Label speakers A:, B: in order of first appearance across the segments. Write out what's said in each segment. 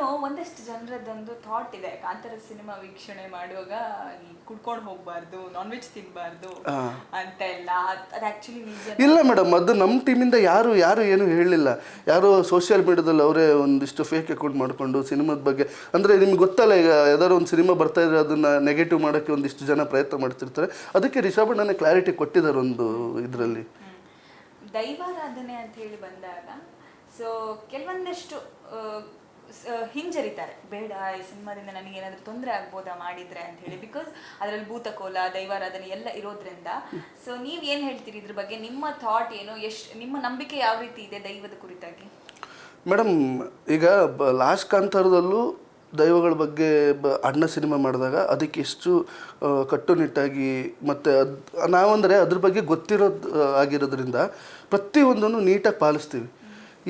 A: ಇನ್ನು ಒಂದಷ್ಟು ಜನರದ್ದೊಂದು ಥಾಟ್ ಇದೆ. ಕಾಂತಾರ ಸಿನಿಮಾ ವೀಕ್ಷಣೆ ಮಾಡುವಾಗ ಕುಡ್ಕೊಂಡು ಹೋಗಬಾರ್ದು ನಾನ್ ವೆಜ್ ತಿನ್ನಬಾರ್ದು ಅಂತ ಎಲ್ಲ. ಅದು ಆ್ಯಕ್ಚುಲಿ ನಿಜ
B: ಇಲ್ಲ ಮೇಡಮ್ ಅದು ನಮ್ಮ ಟೀಮಿಂದ ಯಾರು ಯಾರು ಏನು ಹೇಳಲಿಲ್ಲ ಯಾರೋ ಸೋಷಿಯಲ್ ಮೀಡಿಯಾದಲ್ಲಿ ಅವರೇ ಒಂದಿಷ್ಟು ಫೇಕ್ ಅಕೌಂಟ್ ಮಾಡಿಕೊಂಡು ಸಿನಿಮಾದ ಬಗ್ಗೆ. ಅಂದರೆ ನಿಮ್ಗೆ ಗೊತ್ತಲ್ಲ ಈಗ ಯಾವ್ದಾದ್ರು ಒಂದು ಸಿನಿಮಾ ಬರ್ತಾ ಇದ್ರೆ ಅದನ್ನು ನೆಗೆಟಿವ್ ಮಾಡೋಕ್ಕೆ ಒಂದಿಷ್ಟು ಜನ ಪ್ರಯತ್ನ ಮಾಡ್ತಿರ್ತಾರೆ. ಅದಕ್ಕೆ ರಿಷಬಣ್ಣನೇ ಕ್ಲಾರಿಟಿ ಕೊಟ್ಟಿದ್ದಾರೆ ಒಂದು ಇದರಲ್ಲಿ.
A: ದೈವಾರಾಧನೆ ಅಂತ ಹೇಳಿ ಬಂದಾಗ ಸೊ ಕೆಲವೊಂದಷ್ಟು ಹಿಂಜರಿತಾರೆ. ಬೇಡ, ಈ ಸಿನಿಮಾದಿಂದ ನನಗೆ ಏನಾದರೂ ತೊಂದರೆ ಆಗ್ಬೋದಾ ಮಾಡಿದ್ರೆ ಅಂತ ಹೇಳಿ. ಬಿಕಾಸ್ ಅದರಲ್ಲಿ ಭೂತಕೋಲ, ದೈವಾರಾಧನೆ ಎಲ್ಲ ಇರೋದ್ರಿಂದ ಸೊ ನೀವು ಏನು ಹೇಳ್ತೀರಿ ಇದ್ರ ಬಗ್ಗೆ? ನಿಮ್ಮ ಥಾಟ್ ಏನು? ಎಷ್ಟು, ನಿಮ್ಮ ನಂಬಿಕೆ ಯಾವ ರೀತಿ ಇದೆ ದೈವದ ಕುರಿತಾಗಿ?
B: ಮೇಡಮ್, ಈಗ ಲಾಸ್ಟ್ ಕಾಂತಾರದಲ್ಲೂ ದೈವಗಳ ಬಗ್ಗೆ ಬ, ಅಣ್ಣ ಸಿನಿಮಾ ಮಾಡಿದಾಗ ಅದಕ್ಕೆ ಎಷ್ಟು ಕಟ್ಟುನಿಟ್ಟಾಗಿ ಮತ್ತು ಅದು, ನಾವಂದರೆ ಅದ್ರ ಬಗ್ಗೆ ಗೊತ್ತಿರೋದು ಆಗಿರೋದ್ರಿಂದ ಪ್ರತಿಯೊಂದನ್ನು ನೀಟಾಗಿ ಪಾಲಿಸ್ತೀವಿ.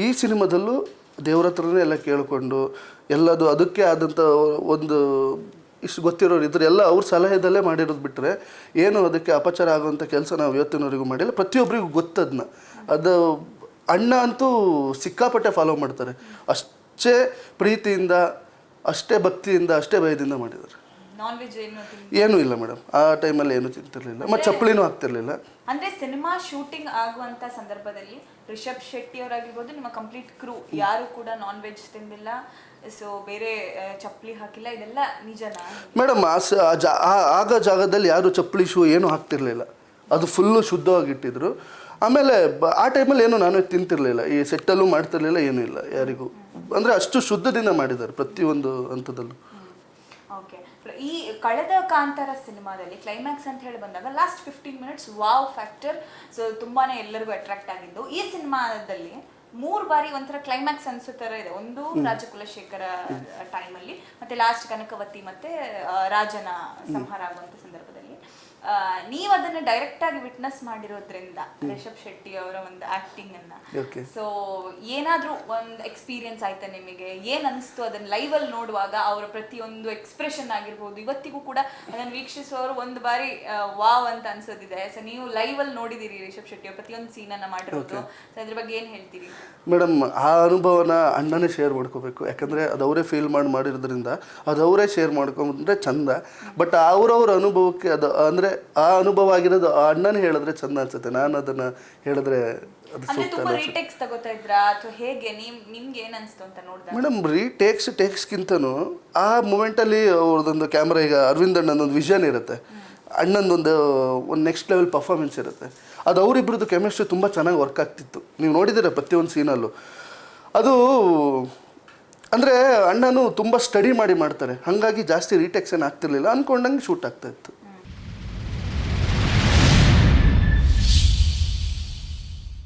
B: ಈ ಸಿನಿಮಾದಲ್ಲೂ ದೇವ್ರ ಹತ್ರನೇ ಎಲ್ಲ ಕೇಳಿಕೊಂಡು ಎಲ್ಲದು ಅದಕ್ಕೆ ಆದಂಥ ಒಂದು ಇಷ್ಟು ಗೊತ್ತಿರೋರು ಇದ್ರೆ ಎಲ್ಲ ಅವ್ರ ಸಲಹೆದಲ್ಲೇ ಮಾಡಿರೋದು ಬಿಟ್ಟರೆ ಏನು ಅದಕ್ಕೆ ಅಪಚಾರ ಆಗುವಂಥ ಕೆಲಸ ನಾವು ಇವತ್ತಿನವರೆಗೂ ಮಾಡಿಲ್ಲ. ಪ್ರತಿಯೊಬ್ಬರಿಗೂ ಗೊತ್ತದನ್ನ ಅದು ಅಣ್ಣ ಅಂತೂ ಸಿಕ್ಕಾಪಟ್ಟೆ ಫಾಲೋ ಮಾಡ್ತಾರೆ. ಅಷ್ಟೇ ಪ್ರೀತಿಯಿಂದ, ಅಷ್ಟೇ ಭಕ್ತಿಯಿಂದ, ಅಷ್ಟೇ ಭಯದಿಂದ ಮಾಡಿದ್ದಾರೆ.
A: ನಾನ್ ವೆಜ್ ಏನು
B: ಏನೂ ಇಲ್ಲ ಮೇಡಮ್. ಆ ಟೈಮಲ್ಲಿ ಏನೂ ತಿಂತಿರ್ಲಿಲ್ಲ. ಮತ್ತೆ ಚಪ್ಪಲಿನೂ ಹಾಕ್ತಿರ್ಲಿಲ್ಲ.
A: ಅಂದ್ರೆ ಸಿನಿಮಾ ಶೂಟಿಂಗ್ ಆಗುವಂತ ಸಂದರ್ಭದಲ್ಲಿ ರಿಷಬ್ ಶೆಟ್ಟಿ ಅವರಾಗಿರ್ಬೋದು ನಿಮ್ಮ ಕಂಪ್ಲೀಟ್ ಕ್ರೂ ಯಾರು ಕೂಡ ನಾನ್ ವೆಜ್ ತಿಂದಿಲ್ಲ. ಸೊ ಬೇರೆ ಚಪ್ಪಲಿ ಹಾಕಿಲ್ಲ. ಇದೆಲ್ಲ ನಿಜನಾ?
B: ಮೇಡಮ್ ಆ ಸ ಆ ಜಾ ಆ- ಆಗ ಜಾಗದಲ್ಲಿ ಯಾರು ಚಪ್ಪಲಿ ಶೂ ಏನೂ ಹಾಕ್ತಿರ್ಲಿಲ್ಲ. ಅದು ಫುಲ್ಲು ಶುದ್ಧವಾಗಿಟ್ಟಿದ್ರು. ಆಮೇಲೆ ಬ- ಆ ಟೈಮಲ್ಲಿ ಏನು ನಾನು ತಿಂತಿರ್ಲಿಲ್ಲ. ಈ ಸೆಟ್ಟಲ್ಲೂ ಮಾಡ್ತಿರ್ಲಿಲ್ಲ ಏನೂ ಇಲ್ಲ ಯಾರಿಗೂ. ಅಂದರೆ ಅಷ್ಟು ಶುದ್ಧದಿಂದ ಮಾಡಿದ್ದಾರೆ ಪ್ರತಿಯೊಂದು ಹಂತದಲ್ಲೂ.
A: ಓಕೆ ಈ ಕಳೆದ ಕಾಂತಾರ ಸಿನಿಮಾದಲ್ಲಿ ಕ್ಲೈಮ್ಯಾಕ್ಸ್ ಅಂತ ಹೇಳಿ ಬಂದಾಗ last fifteen minutes wow factor so ತುಂಬಾನೇ ಎಲ್ಲರಿಗೂ ಅಟ್ರಾಕ್ಟ್ ಆಗಿದ್ದು. ಈ ಸಿನಿಮಾದಲ್ಲಿ ಮೂರು ಬಾರಿ ಒಂಥರ ಕ್ಲೈಮ್ಯಾಕ್ಸ್ ಅನ್ಸೋ ಥರ ಇದೆ. ಒಂದು ರಾಜಕುಲಶೇಖರ ಟೈಮಲ್ಲಿ ಮತ್ತೆ ಲಾಸ್ಟ್ ಕನಕವತಿ ಮತ್ತೆ ರಾಜನ ಸಂಹಾರ ಆಗುವಂತ ಸಂದರ್ಭದಲ್ಲಿ. ನೀವು ಅದನ್ನ ಡೈರೆಕ್ಟ್ ಆಗಿ ವಿಟ್ನೆಸ್ ಮಾಡಿರೋದ್ರಿಂದ ರಿಷಬ್ ಶೆಟ್ಟಿ ಅವರ ಒಂದು ಆಕ್ಟಿಂಗ್ ಅನ್ನ. ಸೊ ಏನಾದ್ರೂ ಒಂದು ಎಕ್ಸ್ಪೀರಿಯನ್ಸ್ ಆಯ್ತಾ ನಿಮಗೆ? ಏನ್ ಅನಿಸ್ತು ಅದನ್ನ ಲೈವ್ ಅಲ್ಲಿ ನೋಡುವಾಗ ಅವರ ಪ್ರತಿಯೊಂದು ಎಕ್ಸ್ಪ್ರೆಷನ್ ಆಗಿರ್ಬೋದು? ಇವತ್ತಿಗೂ ಕೂಡ ಅದನ್ನ ವೀಕ್ಷಿಸುವವರು ಒಂದು ಬಾರಿ ವಾವ್ ಅಂತ ಅನ್ಸೋದಿದೆ. ಸೊ ನೀವು ಲೈವ್ ಅಲ್ಲಿ ನೋಡಿದಿರಿ ರಿಷಬ್ ಶೆಟ್ಟಿ ಅವ್ರ ಪ್ರತಿಯೊಂದು ಸೀನ್ ಅನ್ನ ಮಾಡಿರೋದು. ಸೊ ಅದ್ರ ಬಗ್ಗೆ ಏನ್ ಹೇಳ್ತೀರಿ?
B: ಮೇಡಮ್ ಆ ಅನುಭವನ ಅಣ್ಣನೇ ಶೇರ್ ಮಾಡ್ಕೋಬೇಕು. ಯಾಕಂದ್ರೆ ಅದು ಅವರೇ ಫೀಲ್ ಮಾಡಿ ಮಾಡಿರೋದ್ರಿಂದ ಅದು ಅವರೇ ಶೇರ್ ಮಾಡ್ಕೊಂಡ್ರೆ ಚಂದ. ಬಟ್ ಅವ್ರವ್ರ ಅನುಭವಕ್ಕೆ ಅದು ಅಂದರೆ ಆ ಅನುಭವ ಆಗಿರೋದು ಆ ಅಣ್ಣನ ಹೇಳಿದ್ರೆ ಚಂದ ಅನ್ಸುತ್ತೆ. ನಾನು ಅದನ್ನ ಹೇಳಿದ್ರೆ ಅದು
A: ಅಂದ್ರೆ
B: ಸೂಕ್ತ
A: ತುಂಬಾ ರೀಟೇಕ್ಸ್ ತಗೋತಾ ಅಥವಾ ಹೇಗೆ? ನಿಮ್ ನಿಮ್ಗೆ ಏನ್ ಅನ್ಸ್ತು ಅಂತ ನೋಡಿದಾಗ?
B: ಮೇಡಮ್ ರೀ ಟೇಕ್ಸ್ ಟೇಕ್ಸ್ಗಿಂತನೂ ಆ ಮೂಮೆಂಟಲ್ಲಿ ಅವ್ರದ್ದೊಂದು ಕ್ಯಾಮ್ರಾ ಈಗ ಅರವಿಂದ್ ಅಣ್ಣನೊಂದು ವಿಷನ್ ಇರುತ್ತೆ. ಅಣ್ಣಂದೊಂದು ಒಂದು ನೆಕ್ಸ್ಟ್ ಲೆವೆಲ್ ಪರ್ಫಾರ್ಮೆನ್ಸ್ ಇರುತ್ತೆ. ಅದು ಅವರಿಬ್ಬರದ್ದು ಕೆಮಿಸ್ಟ್ರಿ ತುಂಬ ಚೆನ್ನಾಗಿ ವರ್ಕ್ ಆಗ್ತಿತ್ತು. ನೀವು ನೋಡಿದ್ದೀರ ಪ್ರತಿಯೊಂದು ಸೀನಲ್ಲೂ ಅದು ಅಂದರೆ ಅಣ್ಣನು ತುಂಬ ಸ್ಟಡಿ ಮಾಡಿ ಮಾಡ್ತಾರೆ. ಹಾಗಾಗಿ ಜಾಸ್ತಿ ರೀಟೆಕ್ಸ್ ಏನು ಆಗ್ತಿರ್ಲಿಲ್ಲ. ಅಂದ್ಕೊಂಡಂಗೆ ಶೂಟ್ ಆಗ್ತಾ ಇತ್ತು.